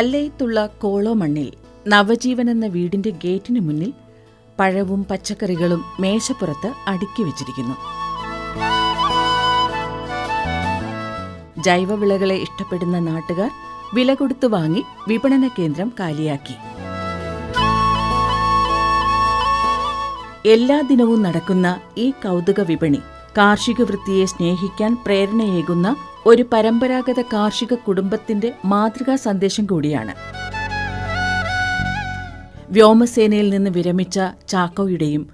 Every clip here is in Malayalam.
കല്ലയത്തുള്ള കോളോ മണ്ണിൽ നവജീവൻ എന്ന വീടിന്റെ ഗേറ്റിനു മുന്നിൽ പഴവും പച്ചക്കറികളും മേശപ്പുറത്ത് അടുക്കി വച്ചിരിക്കുന്നു. ജൈവവിളകളെ ഇഷ്ടപ്പെടുന്ന നാട്ടുകാർ വില കൊടുത്തു വാങ്ങി വിപണന കേന്ദ്രം കാലിയാക്കി. എല്ലാ ദിനവും നടക്കുന്ന ഈ കൗതുക വിപണി കാർഷിക വൃത്തിയെ സ്നേഹിക്കാൻ പ്രേരണയേകുന്ന ഒരു പരമ്പരാഗത കാർഷിക കുടുംബത്തിന്റെ മാതൃകാ സന്ദേശം കൂടിയാണ്. വ്യോമസേനയിൽ നിന്ന് വിരമിച്ച ചാക്കോയുടെയും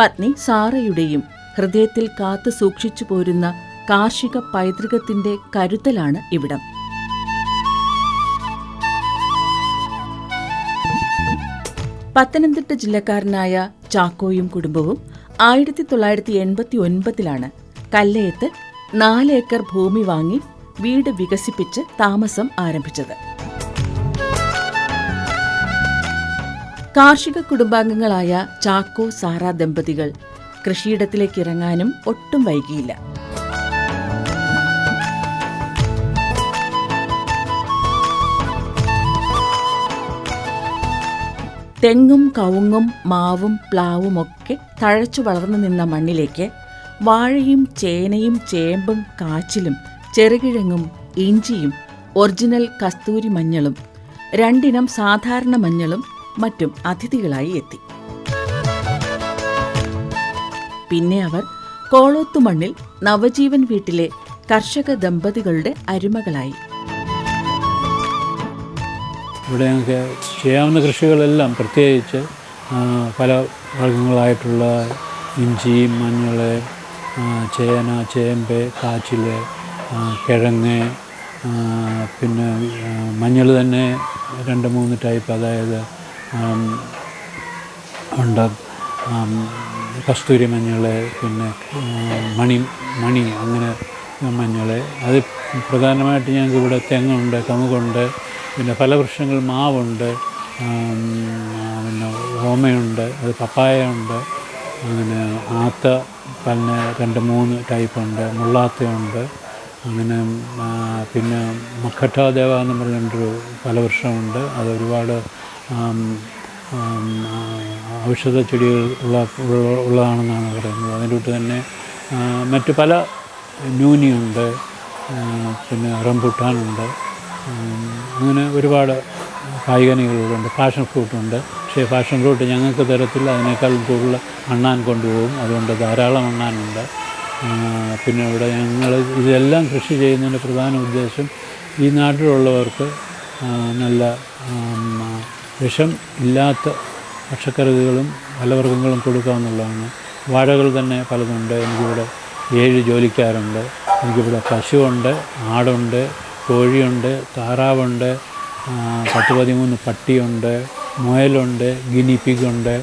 പത്നി സാറയുടെയും ഹൃദയത്തിൽ കാത്തു സൂക്ഷിച്ചു പോരുന്ന കാർഷിക പൈതൃകത്തിന്റെ കരുതലാണ് ഇവിടം. പത്തനംതിട്ട ജില്ലക്കാരനായ ചാക്കോയും കുടുംബവും ആയിരത്തി തൊള്ളായിരത്തി എൺപത്തി ഒൻപതിലാണ് കല്ലയത്ത് നാല് ഏക്കർ ഭൂമി വാങ്ങി വീട് വികസിപ്പിച്ച് താമസം ആരംഭിച്ചത്. കാർഷിക കുടുംബാംഗങ്ങളായ ചാക്കോ സാറ ദമ്പതികൾ കൃഷിയിടത്തിലേക്ക് ഇറങ്ങാനും ഒട്ടും വൈകിയില്ല. തെങ്ങും കവുങ്ങും മാവും പ്ലാവും ഒക്കെ തഴച്ചു വളർന്നു നിന്ന മണ്ണിലേക്ക് വാഴയും ചേനയും ചേമ്പും കാച്ചിലും ചെറുകിഴങ്ങും ഇഞ്ചിയും ഒറിജിനൽ കസ്തൂരി മഞ്ഞളും രണ്ടിനം സാധാരണ മഞ്ഞളും മറ്റും അതിഥികളായി എത്തി. പിന്നെ അവർ കോളോത്തുമണ്ണിൽ നവജീവൻ വീട്ടിലെ കർഷക ദമ്പതികളുടെ അരുമകളായി. ഇവിടെ ഞങ്ങൾക്ക് ചെയ്യാവുന്ന കൃഷികളെല്ലാം പ്രത്യേകിച്ച് പല വർഗങ്ങളായിട്ടുള്ള ഇഞ്ചി മഞ്ഞൾ ചേന ചേമ്പ് കാച്ചിൽ കിഴങ്ങ് പിന്നെ മഞ്ഞൾ തന്നെ രണ്ട് മൂന്ന് ടൈപ്പ് അതായത് ഉണ്ട്. കസ്തൂരി മഞ്ഞൾ പിന്നെ മണി മണി അങ്ങനെ മഞ്ഞൾ. അത് പ്രധാനമായിട്ട് ഞങ്ങൾക്ക് ഇവിടെ തെങ്ങുണ്ട് കമുകുണ്ട് പിന്നെ പല വൃക്ഷങ്ങൾ മാവുണ്ട് പിന്നെ ഓമയുണ്ട് അത് പപ്പായ ഉണ്ട് അങ്ങനെ ആത്ത പല രണ്ട് മൂന്ന് ടൈപ്പുണ്ട്. മുള്ളാത്തയുണ്ട്. അങ്ങനെ പിന്നെ മക്കട്ടാദേവ എന്ന് പറഞ്ഞൊരു ഫലവൃക്ഷമുണ്ട്. അത് ഒരുപാട് ആം, ആം, ആ, ഔഷധ ചെടികൾ ഉള്ള ഉള്ള- ഉള്ളതാണെന്നാണ് പറയുന്നത്. അതിന്റെ കൂട്ട് തന്നെ മറ്റു പല ന്യൂനിയുണ്ട് പിന്നെ റംബുട്ടാനുണ്ട്. അങ്ങനെ ഒരുപാട് കായികനികളുണ്ട് പാഷൻ ഫ്രൂട്ടുണ്ട് പക്ഷേ ഫാഷൻ ഫ്രൂട്ട് ഞങ്ങൾക്ക് തരത്തിൽ അതിനേക്കാൾ കൂടുതൽ അണ്ണാൻ കൊണ്ടുപോകും. അതുകൊണ്ട് ധാരാളം അണ്ണാനുണ്ട് പിന്നെ ഇവിടെ ഞങ്ങൾ ഇതെല്ലാം കൃഷി ചെയ്യുന്നതിന്റെ പ്രധാന ഉദ്ദേശം ഈ നാട്ടിലുള്ളവർക്ക് നല്ല വിഷം ഇല്ലാത്ത പച്ചക്കറികളും ഫലവർഗങ്ങളും കൊടുക്കാമെന്നുള്ളതാണ് വാഴകൾ തന്നെ പലതുണ്ട്. എനിക്കിവിടെ ഏഴ് ജോലിക്കാരുണ്ട്. എനിക്കിവിടെ പശുവുണ്ട് ആടുണ്ട് കോഴിയുണ്ട് താറാവുണ്ട് പത്ത് പതിമൂന്ന് പട്ടിയുണ്ട് മുയലുണ്ട് ഗിനി പിഗുണ്ട്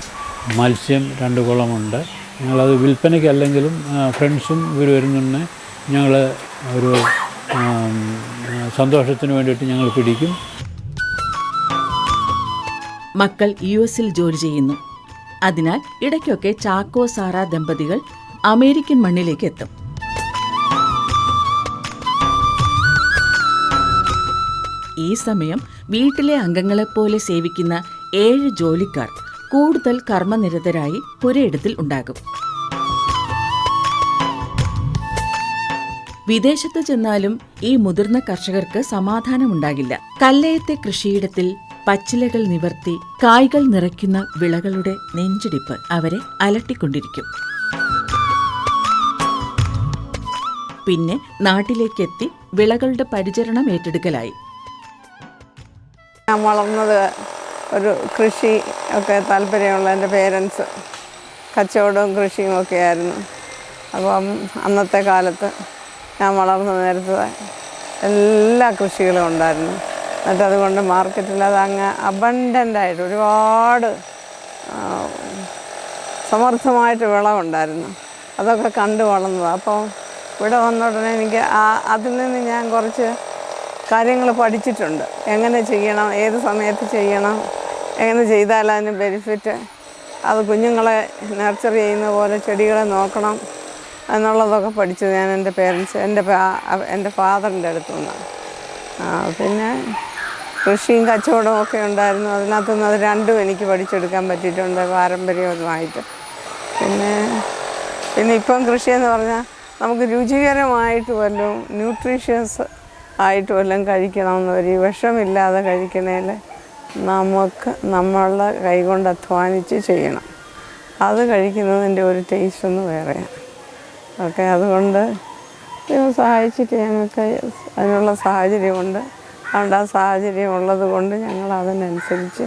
മത്സ്യം രണ്ട് കുളമുണ്ട്. ഞങ്ങളത് വിൽപ്പനയ്ക്കല്ലെങ്കിലും അല്ലെങ്കിലും ഫ്രണ്ട്സും ഇവർ വരുന്നുണ്ട്. ഞങ്ങൾ ഒരു സന്തോഷത്തിന് വേണ്ടിയിട്ട് ഞങ്ങൾ പിടിക്കും. മക്കൾ യു എസിൽ ജോലി ചെയ്യുന്നു. അതിനാൽ ഇടയ്ക്കൊക്കെ ചാക്കോ സാറ ദമ്പതികൾ അമേരിക്കൻ മണ്ണിലേക്ക് എത്തും. ഈ സമയം വീട്ടിലെ അംഗങ്ങളെപ്പോലെ സേവിക്കുന്ന ഏഴ് ജോലിക്കാർ കൂടുതൽ കർമ്മനിരതരായി പുരയിടത്തിൽ ഉണ്ടാകും. വിദേശത്ത് ചെന്നാലും ഈ മുതിർന്ന കർഷകർക്ക് സമാധാനമുണ്ടാകില്ല. കല്ലയത്തെ കൃഷിയിടത്തിൽ പച്ചിലകൾ നിവർത്തി കായ്കൾ നിറയ്ക്കുന്ന വിളകളുടെ നെഞ്ചിടിപ്പ് അവരെ അലട്ടിക്കൊണ്ടിരിക്കും. പിന്നെ നാട്ടിലേക്കെത്തി വിളകളുടെ പരിചരണം ഏറ്റെടുക്കലായി. ഞാൻ വളർന്നത് ഒരു കൃഷി ഒക്കെ താല്പര്യമുള്ള എന്റെ പേരൻസ് കച്ചവടവും കൃഷിയും ഒക്കെ ആയിരുന്നു. അപ്പം അന്നത്തെ കാലത്ത് ഞാൻ വളർന്ന നേരത്തെ എല്ലാ കൃഷികളും ഉണ്ടായിരുന്നു. എന്നിട്ട് അതുകൊണ്ട് മാർക്കറ്റിൽ അത് അങ്ങ് അബണ്ടന്റ് ആയിട്ട് ഒരുപാട് സമർത്ഥമായിട്ട് വിളവുണ്ടായിരുന്നു. അതൊക്കെ കണ്ടു വളർന്നത്. അപ്പോൾ ഇവിടെ വന്ന ഉടനെ എനിക്ക് ആ അതിൽ നിന്ന് ഞാൻ കുറച്ച് കാര്യങ്ങൾ പഠിച്ചിട്ടുണ്ട്. എങ്ങനെ ചെയ്യണം? ഏത് സമയത്ത് ചെയ്യണം? എങ്ങനെ ചെയ്താൽ അതിന് ബെനിഫിറ്റ് അത് കുഞ്ഞുങ്ങളെ നർച്ചർ ചെയ്യുന്ന പോലെ ചെടികളെ നോക്കണം എന്നുള്ളതൊക്കെ പഠിച്ചത് ഞാൻ എന്റെ പേരൻസ് എന്റെ എന്റെ ഫാദറിന്റെ അടുത്തു നിന്നാണ് പിന്നെ കൃഷിയും കച്ചവടവും ഒക്കെ ഉണ്ടായിരുന്നു. അതിനകത്തു നിന്ന് അത് രണ്ടും എനിക്ക് പഠിച്ചെടുക്കാൻ പറ്റിയിട്ടുണ്ട്. പാരമ്പര്യമായിട്ട് പിന്നെ പിന്നെ ഇപ്പം കൃഷിയെന്ന് പറഞ്ഞാൽ നമുക്ക് രുചികരമായിട്ട് വല്ലതും ന്യൂട്രീഷ്യസ് ആയിട്ട് വല്ലതും കഴിക്കണമെന്ന് ഒരു വിഷമില്ലാതെ കഴിക്കണേൽ നമുക്ക് നമ്മളുടെ കൈകൊണ്ട് അധ്വാനിച്ച് ചെയ്യണം. അത് കഴിക്കുന്നതിന്റെ ഒരു ടേസ്റ്റ് ഒന്ന് വേറെയാണ്. ഓക്കെ അതുകൊണ്ട് സഹായിച്ചിട്ട് ഞങ്ങൾക്ക് അതിനുള്ള സാഹചര്യമുണ്ട്. അതുകൊണ്ട് ആ സാഹചര്യം ഉള്ളത് കൊണ്ട് ഞങ്ങൾ അതിനനുസരിച്ച്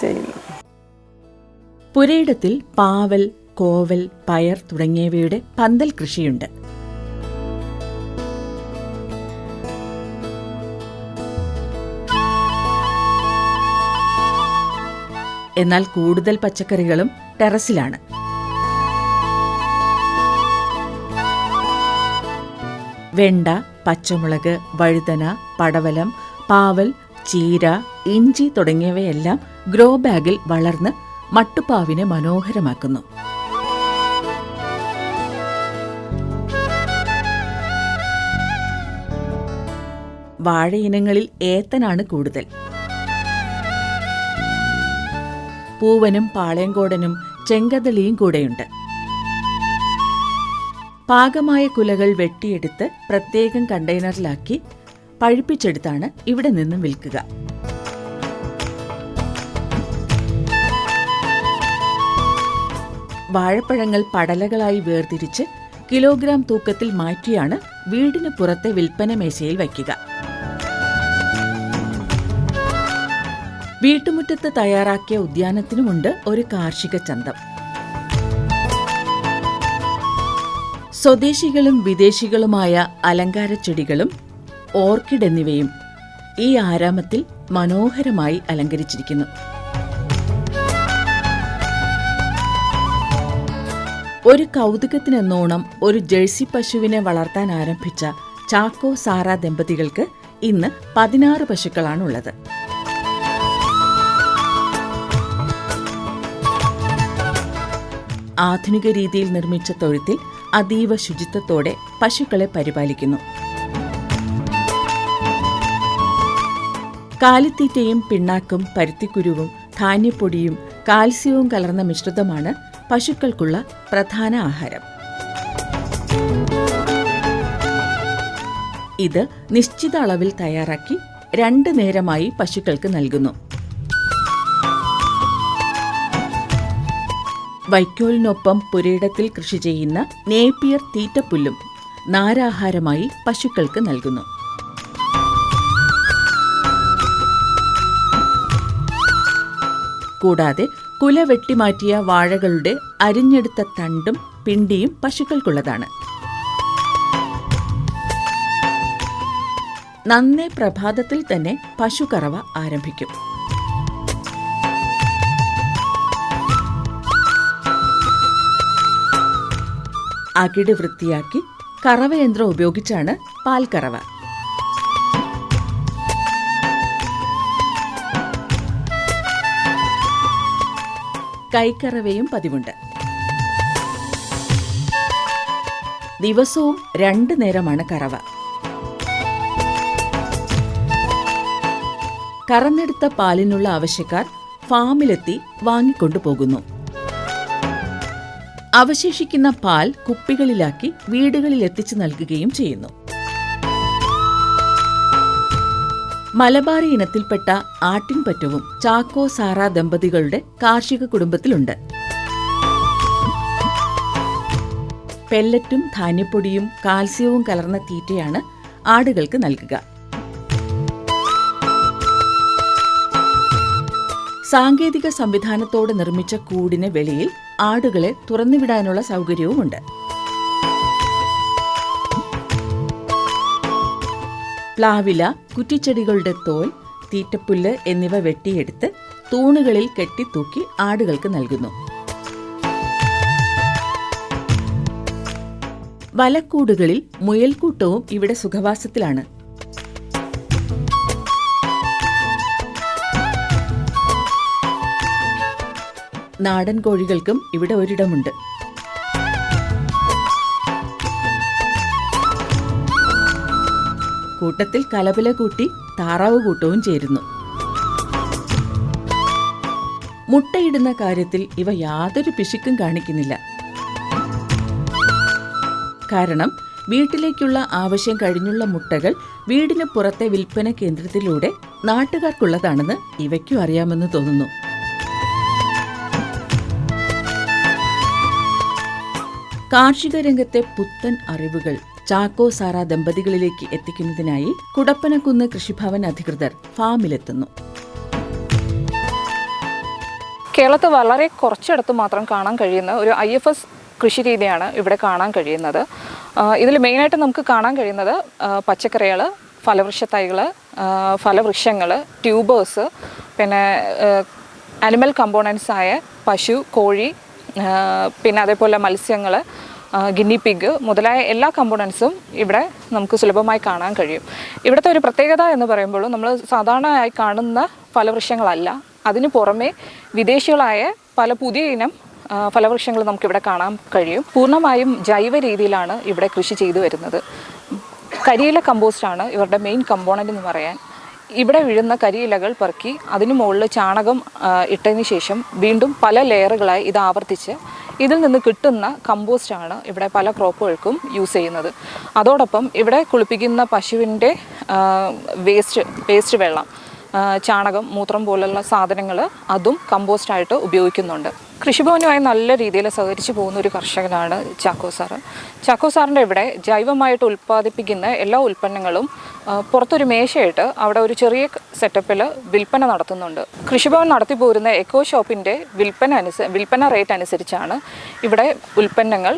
ചെയ്യുന്നു. പുരയിടത്തിൽ പാവൽ കോവൽ പയർ തുടങ്ങിയവയുടെ പന്തൽ കൃഷിയുണ്ട്. എന്നാൽ കൂടുതൽ പച്ചക്കറികളും ടെറസിലാണ്. വെണ്ട പച്ചമുളക് വഴുതന പടവലം പാവൽ ചീര ഇഞ്ചി തുടങ്ങിയവയെല്ലാം ഗ്രോ ബാഗിൽ വളർന്ന് മട്ടുപ്പാവിനെ മനോഹരമാക്കുന്നു. വാഴയിനങ്ങളിൽ ഏത്തനാണ് കൂടുതൽ. പൂവനും പാളയങ്കോടനും ചെങ്കതളിയും കൂടെയുണ്ട്. പാകമായ കുലകൾ വെട്ടിയെടുത്ത് പ്രത്യേകം കണ്ടെയ്നറിലാക്കി പഴുപ്പിച്ചെടുത്താണ് ഇവിടെ നിന്നും വിൽക്കുക. വാഴപ്പഴങ്ങൾ പടലകളായി വേർതിരിച്ച് കിലോഗ്രാം തൂക്കത്തിൽ മാറ്റിയാണ് വീടിന് പുറത്തെ വിൽപ്പന മേശയിൽ വയ്ക്കുക. വീട്ടുമുറ്റത്ത് തയ്യാറാക്കിയ ഉദ്യാനത്തിനുമുണ്ട് ഒരു കാർഷിക ചന്തം. സ്വദേശികളും വിദേശികളുമായ അലങ്കാര ചെടികളും ഓർക്കിഡ് എന്നിവയും ഈ ആരാമത്തിൽ മനോഹരമായി അലങ്കരിച്ചിരിക്കുന്നു. ഒരു കൗതുകത്തിനെന്നോണം ഒരു ജേഴ്സി പശുവിനെ വളർത്താൻ ആരംഭിച്ച ചാക്കോ സാറ ദമ്പതികൾക്ക് ഇന്ന് പതിനാറ് പശുക്കളാണുള്ളത്. ആധുനിക രീതിയിൽ നിർമ്മിച്ച തൊഴുത്തിൽ അതീവ ശുചിത്വത്തോടെ പശുക്കളെ പരിപാലിക്കുന്നു. കാലിത്തീറ്റയും പിണ്ണാക്കും പരുത്തിക്കുരുവും ധാന്യപ്പൊടിയും കാൽസ്യവും കലർന്ന മിശ്രിതമാണ് പശുക്കൾക്കുള്ള പ്രധാന ആഹാരം. ഇത് നിശ്ചിത അളവിൽ തയ്യാറാക്കി രണ്ട് നേരമായി പശുക്കൾക്ക് നൽകുന്നു. വൈക്കോലിനൊപ്പം പുരയിടത്തിൽ കൃഷി ചെയ്യുന്ന നേപ്പിയർ തീറ്റപ്പുല്ലും നാരാഹാരമായി പശുക്കൾക്ക് നൽകുന്നു. കൂടാതെ കുല വെട്ടിമാറ്റിയ വാഴകളുടെ അരിഞ്ഞെടുത്ത തണ്ടും പിണ്ടിയും പശുക്കൾക്കുള്ളതാണ്. നന്നേ പ്രഭാതത്തിൽ തന്നെ പശുക്കറവ ആരംഭിക്കും. അകിട് വൃത്തിയാക്കി കറവയന്ത്രം ഉപയോഗിച്ചാണ് പാൽക്കറവ. കൈക്കറവയും പതിവുണ്ട്. ദിവസവും രണ്ടു നേരമാണ് കറവ. കറന്നെടുത്ത പാലിനുള്ള ആവശ്യക്കാർ ഫാമിലെത്തി വാങ്ങിക്കൊണ്ടുപോകുന്നു അവശേഷിക്കുന്ന പാൽ കുപ്പികളിലാക്കി വീടുകളിൽ എത്തിച്ചു നൽകുകയും ചെയ്യുന്നു. മലബാറി ഇനത്തിൽപ്പെട്ട ആട്ടിൻപറ്റവും ചാക്കോ സാറ ദമ്പതികളുടെ കാർഷിക കുടുംബത്തിലുണ്ട്. പെല്ലറ്റും ധാന്യപ്പൊടിയും കാൽസ്യവും കലർന്ന തീറ്റയാണ് ആടുകൾക്ക് നൽകുക. സാങ്കേതിക സംവിധാനത്തോടെ നിർമ്മിച്ച കൂടിന് വെളിയിൽ ആടുകളെ തുറന്നുവിടാനുള്ള സൗകര്യവുമുണ്ട്. പ്ലാവില കുറ്റിച്ചെടികളുടെ തോൽ തീറ്റപ്പുല്ല് എന്നിവ വെട്ടിയെടുത്ത് തൂണുകളിൽ കെട്ടിത്തൂക്കി ആടുകൾക്ക് നൽകുന്നു. വലക്കൂടുകളിൽ മുയൽക്കൂട്ടവും ഇവിടെ സുഖവാസത്തിലാണ്. നാടൻ കോഴികൾക്കും ഇവിടെ ഒരിടമുണ്ട്. കൂട്ടത്തിൽ കലപില കൂട്ടി താറാവ് കൂട്ടവും ചേരുന്നു. മുട്ടയിടുന്ന കാര്യത്തിൽ ഇവ യാതൊരു പിശുക്കും കാണിക്കുന്നില്ല. കാരണം വീട്ടിലേക്കുള്ള ആവശ്യം കഴിഞ്ഞുള്ള മുട്ടകൾ വീടിന് പുറത്തെ വിൽപ്പന കേന്ദ്രത്തിലൂടെ നാട്ടുകാർക്കുള്ളതാണെന്ന് ഇവയ്ക്കും അറിയാമെന്ന് തോന്നുന്നു. കാർഷിക രംഗത്തെ പുത്തൻ അറിവുകൾ ചാക്കോ സാറ ദമ്പതികളിലേക്ക് എത്തിക്കുന്നതിനായി കുടപ്പനക്കുന്ന് കൃഷിഭവൻ അധികൃതർ ഫാമിലെത്തുന്നു. കേരളത്തിൽ വളരെ കുറച്ചിടത്ത് മാത്രം കാണാൻ കഴിയുന്ന ഒരു ഐ എഫ് എസ് കൃഷി രീതിയാണ് ഇവിടെ കാണാൻ കഴിയുന്നത്. ഇതിൽ മെയിനായിട്ട് നമുക്ക് കാണാൻ കഴിയുന്നത് പച്ചക്കറികൾ ഫലവൃക്ഷ തൈകൾ ഫലവൃക്ഷങ്ങൾ ട്യൂബേഴ്സ് പിന്നെ അനിമൽ കമ്പോണൻസ് ആയ പശു കോഴി പിന്നെ അതേപോലെ മത്സ്യങ്ങൾ ഗിന്നി പിഗ് മുതലായ എല്ലാ കമ്പോണൻസും ഇവിടെ നമുക്ക് സുലഭമായി കാണാൻ കഴിയും. ഇവിടുത്തെ ഒരു പ്രത്യേകത എന്ന് പറയുമ്പോൾ നമ്മൾ സാധാരണയായി കാണുന്ന ഫലവൃക്ഷങ്ങളല്ല. അതിനു പുറമേ വിദേശികളായ പല പുതിയ ഇനം ഫലവൃക്ഷങ്ങൾ നമുക്കിവിടെ കാണാൻ കഴിയും. പൂർണമായും ജൈവ രീതിയിലാണ് ഇവിടെ കൃഷി ചെയ്തു വരുന്നത്. കരിയില കമ്പോസ്റ്റാണ് ഇവരുടെ മെയിൻ കമ്പോണന്റ് എന്ന് പറയാൻ ഇവിടെ വീഴുന്ന കരിയിലകൾ പെറുക്കി അതിനു മുകളിൽ ചാണകം ഇട്ടതിന് ശേഷം വീണ്ടും പല ലെയറുകളായി ഇത് ആവർത്തിച്ച് ഇതിൽ നിന്ന് കിട്ടുന്ന കമ്പോസ്റ്റ് ആണ് ഇവിടെ പല ക്രോപ്പുകൾക്കും യൂസ് ചെയ്യുന്നത്. അതോടൊപ്പം ഇവിടെ കുളിപ്പിക്കുന്ന പശുവിന്റെ വേസ്റ്റ് വേസ്റ്റ് വെള്ളം ചാണകം മൂത്രം പോലുള്ള സാധനങ്ങൾ അതും കമ്പോസ്റ്റായിട്ട് ഉപയോഗിക്കുന്നുണ്ട്. കൃഷിഭവനുമായി നല്ല രീതിയിൽ സഹകരിച്ചു പോകുന്ന ഒരു കർഷകനാണ് ചാക്കോ സാറ്. ചാക്കോ സാറിന്റെ ഇവിടെ ജൈവമായിട്ട് ഉൽപ്പാദിപ്പിക്കുന്ന എല്ലാ ഉൽപ്പന്നങ്ങളും പുറത്തൊരു മേശയിട്ട് അവിടെ ഒരു ചെറിയ സെറ്റപ്പിൽ വിൽപ്പന നടത്തുന്നുണ്ട്. കൃഷിഭവൻ നടത്തി പോരുന്ന എക്കോ ഷോപ്പിന്റെ വിൽപ്പന അനുസ വിൽപ്പന റേറ്റ് അനുസരിച്ചാണ് ഇവിടെ ഉൽപ്പന്നങ്ങൾ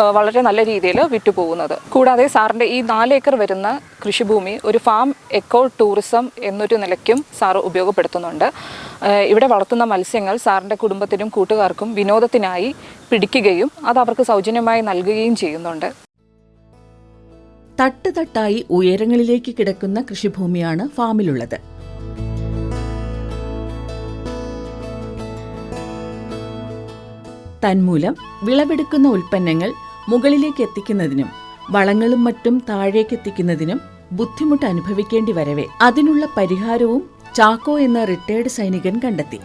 വളരെ നല്ല രീതിയിൽ വിറ്റുപോകുന്നത്. കൂടാതെ സാറിന്റെ ഈ നാല് ഏക്കർ വരുന്ന കൃഷിഭൂമി ഒരു ഫാം എക്കോ ടൂറിസം എന്നൊരു നിലയ്ക്കും സാർ ഉപയോഗപ്പെടുത്തുന്നുണ്ട്. ഇവിടെ വളർത്തുന്ന മത്സ്യങ്ങൾ സാറിന്റെ കുടുംബത്തിനും കൂട്ടുകാർക്കും വിനോദത്തിനായി പിടിക്കുകയും അത് അവർക്ക് സൗജന്യമായി നൽകുകയും ചെയ്യുന്നുണ്ട്. തട്ട് തട്ടായി ഉയരങ്ങളിലേക്ക് കിടക്കുന്ന കൃഷിഭൂമിയാണ് ഫാമിലുള്ളത്. തന്മൂലം വിളവെടുക്കുന്ന ഉൽപ്പന്നങ്ങൾ മുകളിലേക്ക് എത്തിക്കുന്നതിനും വളങ്ങളും മറ്റും താഴേക്ക് എത്തിക്കുന്നതിനും ബുദ്ധിമുട്ട് അനുഭവിക്കേണ്ടി വരവേ. അതിനുള്ള പരിഹാരവും ചാക്കോ എന്ന റിട്ടയർഡ് സൈനികൻ കണ്ടെത്തി.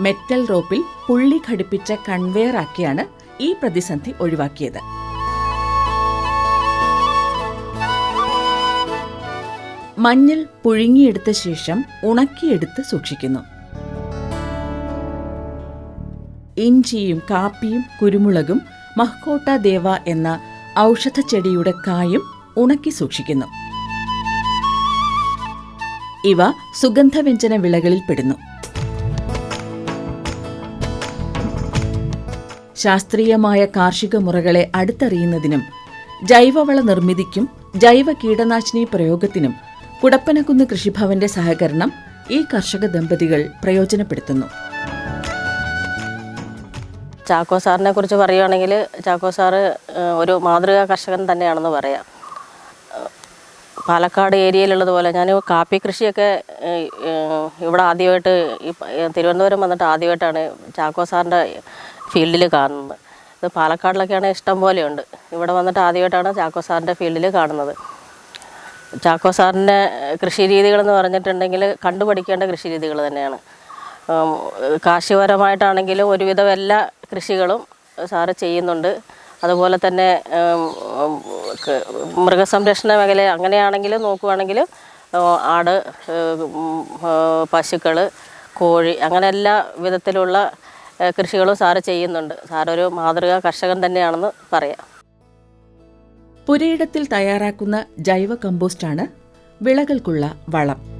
മെറ്റൽ റോപ്പിൽ പുള്ളി ഘടിപ്പിച്ച കൺവെയർ ആക്കിയാണ് ഈ പ്രതിസന്ധി ഒഴിവാക്കിയത്. മഞ്ഞൾ പുഴുങ്ങിയെടുത്ത ശേഷം ഉണക്കിയെടുത്ത് സൂക്ഷിക്കുന്നു. ഇഞ്ചിയും കാപ്പിയും കുരുമുളകും മഹ്കോട്ട ദേവ എന്ന ഔഷധ ചെടിയുടെ കായും ഉണക്കി സൂക്ഷിക്കുന്നു. ഇവ സുഗന്ധവ്യഞ്ജന വിളകളിൽ പെടുന്നു. ശാസ്ത്രീയമായ കാർഷിക മുറകളെ അടുത്തറിയുന്നതിനും ജൈവവള നിർമ്മിതിക്കും ജൈവ കീടനാശിനി പ്രയോഗത്തിനും കുടപ്പനക്കുന്ന് കൃഷിഭവന്റെ സഹകരണം ഈ കർഷക ദമ്പതികൾ പ്രയോജനപ്പെടുത്തുന്നു. ചാക്കോ സാറിനെ കുറിച്ച് പറയുകയാണെങ്കിൽ ചാക്കോ സാറ് ഒരു മാതൃകാ കർഷകൻ തന്നെയാണെന്ന് പറയാം. പാലക്കാട് ഏരിയയിലുള്ളതുപോലെ ഞാൻ കാപ്പി കൃഷിയൊക്കെ ഇവിടെ ആദ്യമായിട്ട് തിരുവനന്തപുരം വന്നിട്ട് ആദ്യമായിട്ടാണ് ചാക്കോ സാറിന്റെ ഫീൽഡിൽ കാണുന്നത്. ഇത് പാലക്കാടിലൊക്കെയാണ് ഇഷ്ടം പോലെയുണ്ട്. ഇവിടെ വന്നിട്ട് ആദ്യമായിട്ടാണ് ചാക്കോ സാറിന്റെ ഫീൽഡിൽ കാണുന്നത്. ചാക്കോ സാറിന്റെ കൃഷി രീതികളെന്ന് പറഞ്ഞിട്ടുണ്ടെങ്കിൽ കണ്ടുപഠിക്കേണ്ട കൃഷി രീതികൾ തന്നെയാണ്. കാർഷികപരമായിട്ടാണെങ്കിലും ഒരുവിധം എല്ലാ കൃഷികളും സാറ് ചെയ്യുന്നുണ്ട്. അതുപോലെ തന്നെ മൃഗസംരക്ഷണ മേഖല അങ്ങനെയാണെങ്കിലും നോക്കുവാണെങ്കിൽ ആട് പശുക്കൾ കോഴി അങ്ങനെ എല്ലാ വിധത്തിലുള്ള കൃഷികളും സാറ് ചെയ്യുന്നുണ്ട്. സാറൊരു മാതൃകാ കർഷകൻ തന്നെയാണെന്ന് പറയാം. പുരയിടത്തിൽ തയ്യാറാക്കുന്ന ജൈവ കമ്പോസ്റ്റാണ് വിളകൾക്കുള്ള വളം.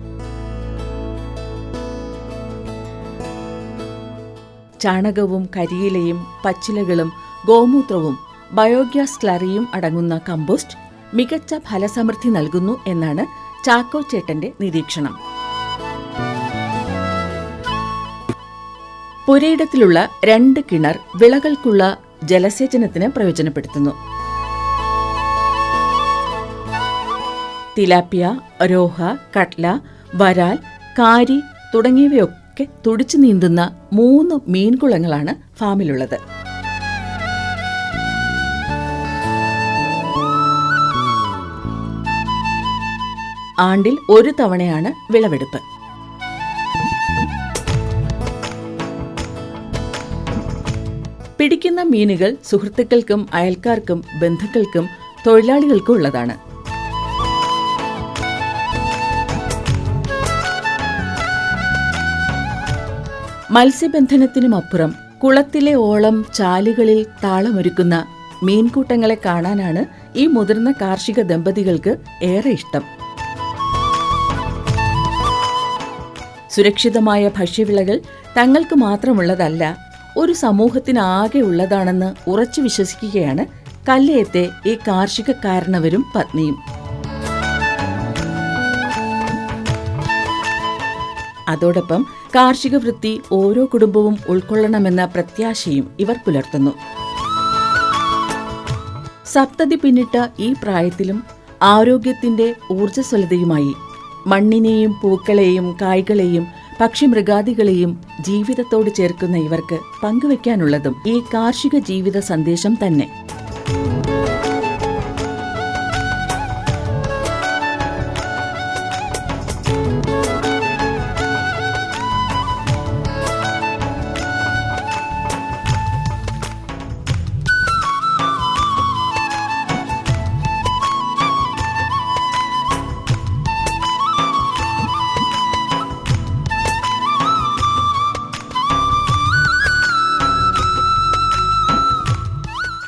ചാണകവും കരിയിലയും പച്ചിലകളും ഗോമൂത്രവും ബയോഗ്യാസ് ക്ലറിയും അടങ്ങുന്ന കമ്പോസ്റ്റ് മികച്ച ഫലസമൃദ്ധി നൽകുന്നു എന്നാണ് ചാക്കോ ചേട്ടന്റെ നിരീക്ഷണം. പുരയിടത്തിലുള്ള രണ്ട് കിണർ വിളകൾക്കുള്ള ജലസേചനത്തിന് പ്രയോജനപ്പെടുത്തുന്നു. തിലാപ്പിയ രോഹ കട്ല വരാൽ കാരി തുടങ്ങിയവയൊക്കെ തുടിച്ചു നീന്തുന്ന മൂന്ന് മീൻകുളങ്ങളാണ് ഫാമിലുള്ളത്. ആണ്ടിൽ ഒരു തവണയാണ് വിളവെടുപ്പ്. പിടിക്കുന്ന മീനുകൾ സുഹൃത്തുക്കൾക്കും അയൽക്കാർക്കും ബന്ധുക്കൾക്കും തൊഴിലാളികൾക്കും ഉള്ളതാണ്. മത്സ്യബന്ധനത്തിനുമപ്പുറം കുളത്തിലെ ഓളം ചാലുകളിൽ താളമൊരുക്കുന്ന മീൻകൂട്ടങ്ങളെ കാണാനാണ് ഈ മുതിർന്ന കാർഷിക ദമ്പതികൾക്ക് ഏറെ ഇഷ്ടം. സുരക്ഷിതമായ ഭക്ഷ്യവിളകൾ തങ്ങൾക്ക് മാത്രമുള്ളതല്ല ഒരു സമൂഹത്തിനാകെ ഉള്ളതാണെന്ന് ഉറച്ചു വിശ്വസിക്കുകയാണ് കല്ലയത്തെ ഈ കാർഷിക കാരണവരും പത്നിയും. അതോടൊപ്പം കാർഷിക വൃത്തി ഓരോ കുടുംബവും ഉൾക്കൊള്ളണമെന്ന പ്രത്യാശയും ഇവർ പുലർത്തുന്നു. സപ്തതി പിന്നിട്ട ഈ പ്രായത്തിലും ആരോഗ്യത്തിന്റെ ഊർജസ്വലതയുമായി മണ്ണിനെയും പൂക്കളെയും കായ്കളെയും പക്ഷിമൃഗാദികളെയും ജീവിതത്തോട് ചേർക്കുന്ന ഇവർക്ക് പങ്കുവെക്കാനുള്ളതും ഈ കാർഷിക ജീവിത സന്ദേശം തന്നെ.